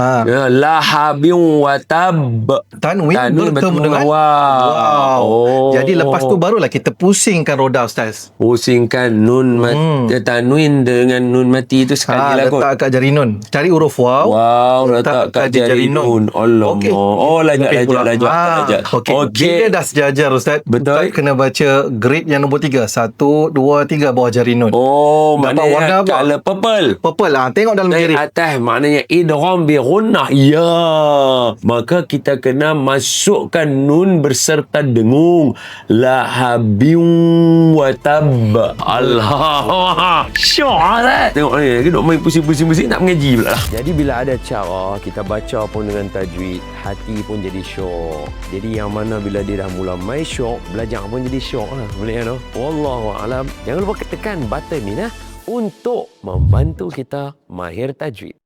Ha. Ya, lahabin wa tab. Tanwin, Tanwin bertemu bertemu dengan waw. wow. Oh. Jadi lepas tu barulah kita pusingkan roda Ustaz. Pusingkan nun mati, Hmm. tanwin dengan nun mati itu sekali Ha, lah kot. letak kat jari nun. Cari huruf waw. Wow, letak kat jari nun. Allah. Okey. Oh, lajak, lajak, pula. lajak, Ha, lajak. Okey. Okey. Bila dah sejajar Ustaz, Betul. Ustaz kena baca grade yang nombor tiga. Satu, dua, tiga bawah jari nun. Oh, Dapat maknanya warna apa? color purple. Purple lah. Tengok dalam jari. atas maknanya idgham bi ghunnah. Ya. Maka kita kena masukkan nun berserta dengung. Lahabim wa tab. Allah. Syu'ara. Tengok ni, lagi duk main pusing-pusing-pusing nak mengaji pula lah. Jadi bila ada cara kita baca pun dengan tajwid, hati pun jadi syok. Jadi yang mana bila dia dah mula main syok, belajar pun jadi syok lah. Boleh kan? Wallahu alam. Jangan lupa tekan button ni nah untuk membantu kita mahir tajwid.